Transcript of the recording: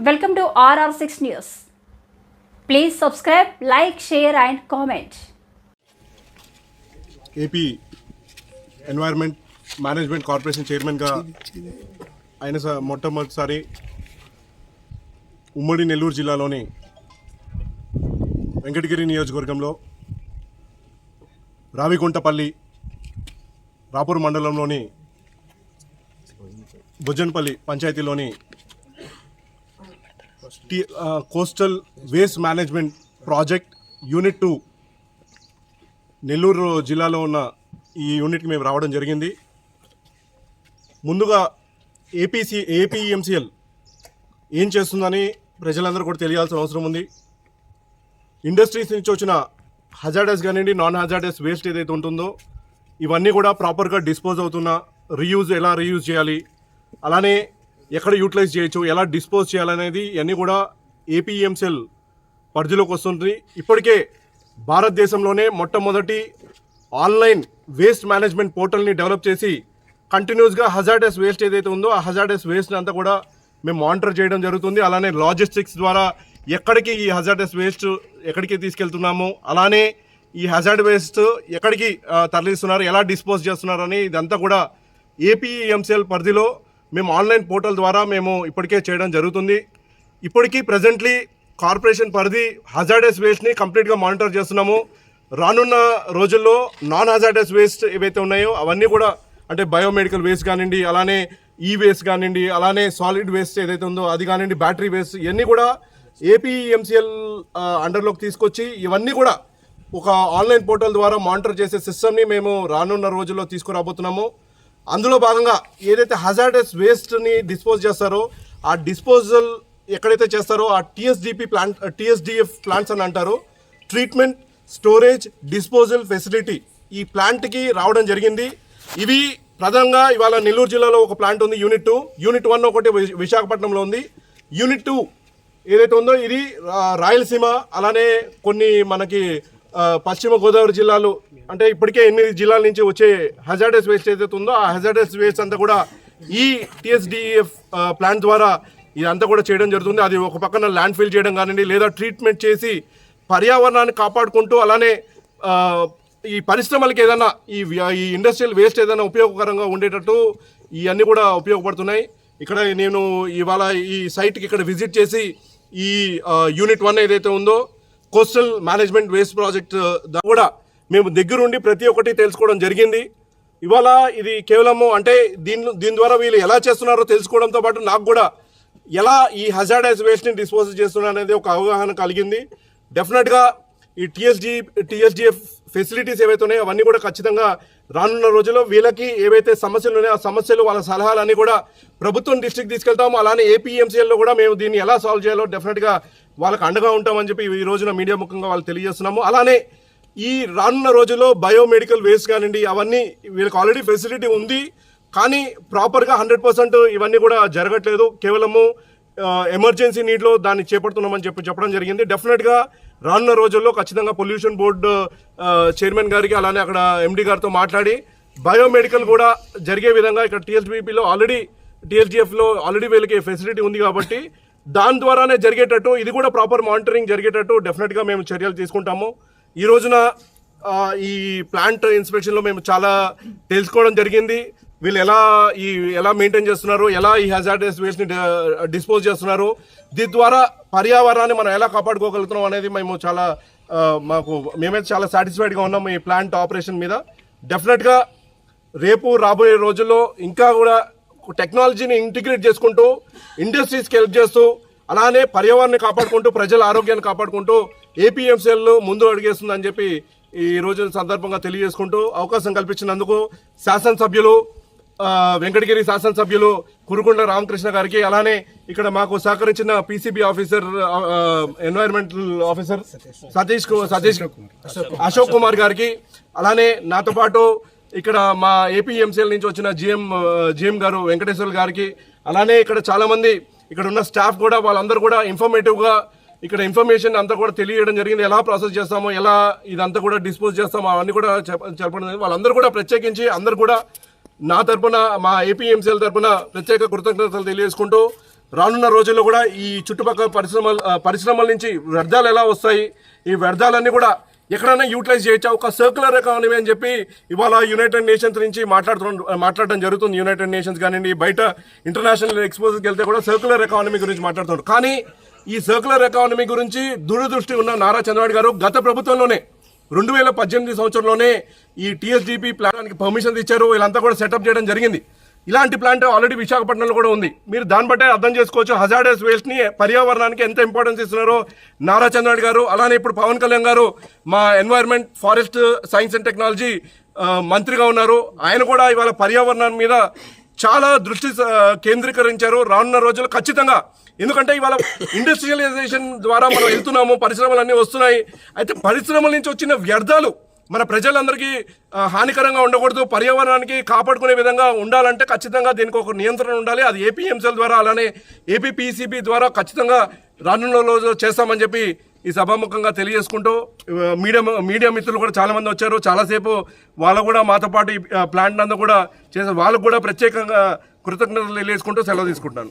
Welcome to RR six news please subscribe like share and comment AP environment management corporation చైర్మన్గా ఆయన మొట్టమొదటిసారి ఉమ్మడి నెల్లూరు జిల్లాలోని వెంకటగిరి నియోజకవర్గంలో రావిగుంటపల్లి రాపూర్ మండలంలోని బుజ్జన్పల్లి పంచాయతీలోని coastal waste management project unit two Nellore జిల్లాలో ఉన్న ఈ యూనిట్కి మేము రావడం జరిగింది. ముందుగా ఏపీసీ ఏపీఎంసీఎల్ ఏం చేస్తుందని ప్రజలందరూ కూడా తెలియాల్సిన అవసరం ఉంది. ఇండస్ట్రీస్ నుంచి వచ్చిన హజార్డస్ కానివ్వండి నాన్ హజార్డస్ వేస్ట్ ఏదైతే ఉంటుందో ఇవన్నీ కూడా ప్రాపర్గా డిస్పోజ్ అవుతున్న రీయూజ్ ఎలా రీయూజ్ చేయాలి అలానే ఎక్కడ యూటిలైజ్ చేయొచ్చు ఎలా డిస్పోజ్ చేయాలనేది ఇవన్నీ కూడా ఏపీఎంసెల్ పరిధిలోకి వస్తుంది. ఇప్పటికే భారతదేశంలోనే మొట్టమొదటి ఆన్లైన్ వేస్ట్ మేనేజ్మెంట్ పోర్టల్ని డెవలప్ చేసి కంటిన్యూస్గా హజార్డస్ వేస్ట్ ఏదైతే ఉందో ఆ హజార్డస్ వేస్ట్ అంతా కూడా మేము మానిటర్ చేయడం జరుగుతుంది. అలానే లాజిస్టిక్స్ ద్వారా ఎక్కడికి ఈ హజార్డస్ వేస్ట్ ఎక్కడికి తీసుకెళ్తున్నాము అలానే ఈ హజార్డ్ వేస్ట్ ఎక్కడికి తరలిస్తున్నారు ఎలా డిస్పోజ్ చేస్తున్నారు అని ఇదంతా కూడా ఏపీఎంసీఎల్ పరిధిలో మేము ఆన్లైన్ పోర్టల్ ద్వారా మేము ఇప్పటికే చేయడం జరుగుతుంది. ఇప్పటికీ ప్రజెంట్లీ కార్పొరేషన్ పరిధి హజార్డస్ వేస్ట్ని కంప్లీట్గా మానిటర్ చేస్తున్నాము. రానున్న రోజుల్లో నాన్ హజార్డస్ వేస్ట్ ఏవైతే ఉన్నాయో అవన్నీ కూడా అంటే బయోమెడికల్ వేస్ట్ కానివ్వండి అలానే ఈ వేస్ట్ కానివ్వండి అలానే సాలిడ్ వేస్ట్ ఏదైతే ఉందో అది కానివ్వండి బ్యాటరీ వేస్ట్ ఇవన్నీ కూడా ఏపీఎంసీఎల్ అండర్లోకి తీసుకొచ్చి ఇవన్నీ కూడా ఒక ఆన్లైన్ పోర్టల్ ద్వారా మానిటర్ చేసే సిస్టమ్ని మేము రానున్న రోజుల్లో తీసుకురాబోతున్నాము. అందులో భాగంగా ఏదైతే హజార్డస్ వేస్ట్ని డిస్పోజ్ చేస్తారో ఆ డిస్పోజల్ ఎక్కడైతే చేస్తారో ఆ టీఎస్డిపి ప్లాంట్ టీఎస్డిఎఫ్ ప్లాంట్స్ అని అంటారు ట్రీట్మెంట్ స్టోరేజ్ డిస్పోజల్ ఫెసిలిటీ ఈ ప్లాంట్కి రావడం జరిగింది. ఇవి ప్రధానంగా ఇవాళ నెల్లూరు జిల్లాలో ఒక ప్లాంట్ ఉంది యూనిట్ టూ యూనిట్ వన్ ఒకటి విశాఖపట్నంలో ఉంది. యూనిట్ టూ ఏదైతే ఉందో ఇది రాయలసీమ అలానే కొన్ని మనకి పశ్చిమ గోదావరి జిల్లాలు అంటే ఇప్పటికే ఎనిమిది జిల్లాల నుంచి వచ్చే హజార్డస్ వేస్ట్ ఏదైతే ఉందో ఆ హజార్డస్ వేస్ట్ అంతా కూడా ఈ టిఎస్డిఎఫ్ ప్లాన్ ద్వారా ఇదంతా కూడా చేయడం జరుగుతుంది. అది ఒక పక్కన ల్యాండ్ ఫిల్ చేయడం కానివ్వండి లేదా ట్రీట్మెంట్ చేసి పర్యావరణాన్ని కాపాడుకుంటూ అలానే ఈ పరిశ్రమలకి ఏదైనా ఈ ఈ ఇండస్ట్రియల్ వేస్ట్ ఏదైనా ఉపయోగకరంగా ఉండేటట్టు ఇవన్నీ కూడా ఉపయోగపడుతున్నాయి. ఇక్కడ నేను ఇవాళ ఈ సైట్కి ఇక్కడ విజిట్ చేసి ఈ యూనిట్ వన్ ఏదైతే ఉందో కోస్టల్ మేనేజ్మెంట్ వేస్ట్ ప్రాజెక్ట్ కూడా మేము దగ్గరుండి ప్రతి ఒక్కటి తెలుసుకోవడం జరిగింది. ఇవాళ ఇది కేవలము అంటే దీని దీని ద్వారా వీళ్ళు ఎలా చేస్తున్నారో తెలుసుకోవడంతో పాటు నాకు కూడా ఎలా ఈ హజార్డైజ్ వేస్ట్ని డిస్పోజ్ చేస్తున్నారు అనేది ఒక అవగాహన కలిగింది. డెఫినెట్గా ఈ టీఎస్డి టీఎస్డిఎఫ్ ఫెసిలిటీస్ ఏవైతే ఉన్నాయో అవన్నీ కూడా ఖచ్చితంగా రానున్న రోజుల్లో వీళ్ళకి ఏవైతే సమస్యలు ఉన్నాయో ఆ సమస్యలు వాళ్ళ సలహాలన్నీ కూడా ప్రభుత్వం డిస్ట్రిక్ట్ తీసుకెళ్తాము. అలానే ఏపీఎంసీఎల్లో కూడా మేము దీన్ని ఎలా సాల్వ్ చేయాలో డెఫినెట్గా వాళ్ళకి అండగా ఉంటామని చెప్పి ఈ రోజున మీడియా ముఖంగా వాళ్ళు తెలియజేస్తున్నాము. అలానే ఈ రానున్న రోజుల్లో బయోమెడికల్ వేస్ట్ కానివ్వండి అవన్నీ వీళ్ళకి ఆల్రెడీ ఫెసిలిటీ ఉంది. కానీ ప్రాపర్గా హండ్రెడ్ పర్సెంట్ ఇవన్నీ కూడా జరగట్లేదు. కేవలము ఎమర్జెన్సీ నీడ్లో దాన్ని చేపడుతున్నామని చెప్పి చెప్పడం జరిగింది. డెఫినెట్గా రానున్న రోజుల్లో ఖచ్చితంగా పొల్యూషన్ బోర్డు చైర్మన్ గారికి అలానే అక్కడ ఎండి గారితో మాట్లాడి బయోమెడికల్ కూడా జరిగే విధంగా ఇక్కడ టీఎస్బీపీలో ఆల్రెడీ టీఎస్డిఎఫ్లో ఆల్రెడీ వీళ్ళకి ఫెసిలిటీ ఉంది కాబట్టి దాని ద్వారానే జరిగేటట్టు ఇది కూడా ప్రాపర్ మానిటరింగ్ జరిగేటట్టు డెఫినెట్గా మేము చర్యలు తీసుకుంటాము. ఈ రోజున ఈ ప్లాంట్ ఇన్స్పెక్షన్లో మేము చాలా తెలుసుకోవడం జరిగింది. వీళ్ళు ఎలా ఈ ఎలా మెయింటైన్ చేస్తున్నారు ఎలా ఈ హెజార్డస్ వేస్ట్ని డిస్పోజ్ చేస్తున్నారు దీని ద్వారా పర్యావరణాన్ని మనం ఎలా కాపాడుకోగలుగుతున్నాం అనేది మేము చాలా మాకు మేమైతే చాలా సాటిస్ఫైడ్గా ఉన్నాం ఈ ప్లాంట్ ఆపరేషన్ మీద. డెఫినెట్గా రేపు రాబోయే రోజుల్లో ఇంకా కూడా టెక్నాలజీని ఇంటిగ్రేట్ చేసుకుంటూ ఇండస్ట్రీస్కి హెల్ప్ చేస్తూ అలానే పర్యావరణాన్ని కాపాడుకుంటూ ప్రజల ఆరోగ్యాన్ని కాపాడుకుంటూ ఏపీఎంసీఎల్ ముందు అడిగేస్తుందని చెప్పి ఈ రోజు సందర్భంగా తెలియజేసుకుంటూ అవకాశం కల్పించినందుకు శాసనసభ్యులు వెంకటగిరి శాసనసభ్యులు కురుకొండ రామకృష్ణ గారికి అలానే ఇక్కడ మాకు సహకరించిన PCB officer environmental officer Satish Satish Ashok Kumar గారికి అలానే నాతో పాటు ఇక్కడ మా ఏపీఎంసీఎల్ నుంచి వచ్చిన జిఎం జిఎం గారు వెంకటేశ్వర గారికి అలానే ఇక్కడ చాలామంది ఇక్కడ ఉన్న స్టాఫ్ కూడా వాళ్ళందరూ కూడా ఇన్ఫర్మేటివ్గా ఇక్కడ ఇన్ఫర్మేషన్ అంతా కూడా తెలియడం జరిగింది ఎలా ప్రాసెస్ చేస్తామో ఎలా ఇదంతా కూడా డిస్పోజ్ చేస్తామో అవన్నీ కూడా చెప్ప- చెప్పడం జరిగింది. వాళ్ళందరూ కూడా ప్రత్యేకించి అందరు కూడా నా తరపున మా ఏపీఎంసీఎల్ తరపున ప్రత్యేక కృతజ్ఞతలు తెలియజేసుకుంటూ రానున్న రోజుల్లో కూడా ఈ చుట్టుపక్కల పరిశ్రమల పరిశ్రమల నుంచి వ్యర్థాలు ఎలా వస్తాయి ఈ వ్యర్థాలన్నీ కూడా ఎక్కడైనా యూటిలైజ్ చేయొచ్చా ఒక సర్క్యులర్ ఎకానమీ అని చెప్పి ఇవాళ యునైటెడ్ నేషన్స్ నుంచి మాట్లాడుతు మాట్లాడడం జరుగుతుంది. యునైటెడ్ నేషన్స్ కానివ్వండి బయట ఇంటర్నేషనల్ ఎక్స్పోజర్కి వెళ్తే కూడా సర్క్యులర్ ఎకానమీ గురించి మాట్లాడుతున్నారు. కానీ ఈ సర్క్యులర్ ఎకానమీ గురించి దురదృష్టి ఉన్న నారా చంద్రబాబు గారు గత ప్రభుత్వంలోనే రెండు వేల పద్దెనిమిది సంవత్సరంలోనే ఈ టీఎస్డిపి ప్లాన్కి పర్మిషన్ ఇచ్చారు. వీళ్ళంతా కూడా సెటప్ చేయడం జరిగింది. ఇలాంటి ప్లాంట్ ఆల్రెడీ విశాఖపట్నంలో కూడా ఉంది. మీరు దాన్ని బట్టే అర్థం చేసుకోవచ్చు. హజార్డస్ వేస్ట్ని పర్యావరణానికి ఎంత ఇంపార్టెన్స్ ఇస్తున్నారో నారా చంద్రబాబు గారు అలానే ఇప్పుడు పవన్ కళ్యాణ్ గారు మా environment forest science and technology మంత్రిగా ఉన్నారు. ఆయన కూడా ఇవాళ పర్యావరణం మీద చాలా దృష్టి కేంద్రీకరించారు. రానున్న రోజులు ఖచ్చితంగా. ఎందుకంటే ఇవాళ ఇండస్ట్రియలైజేషన్ ద్వారా మనం వెళ్తున్నాము పరిశ్రమలు అన్నీ వస్తున్నాయి. అయితే పరిశ్రమల నుంచి వచ్చిన వ్యర్థాలు మన ప్రజలందరికీ హానికరంగా ఉండకూడదు. పర్యావరణానికి కాపాడుకునే విధంగా ఉండాలంటే ఖచ్చితంగా దీనికి ఒక నియంత్రణ ఉండాలి. అది ఏపీఎంసీల ద్వారా అలానే ఏపీపీసీబీ ద్వారా ఖచ్చితంగా రానున్న రోజు చేస్తామని చెప్పి ఈ సభాముఖంగా తెలియజేసుకుంటూ మీడియా మీడియా మిత్రులు కూడా చాలామంది వచ్చారు. చాలాసేపు వాళ్ళు కూడా మాతో పాటు ఈ ప్లాంట్ అంతా కూడా చేశారు వాళ్ళకు కూడా ప్రత్యేకంగా కృతజ్ఞతలు తెలియజేసుకుంటూ సెలవు తీసుకుంటాను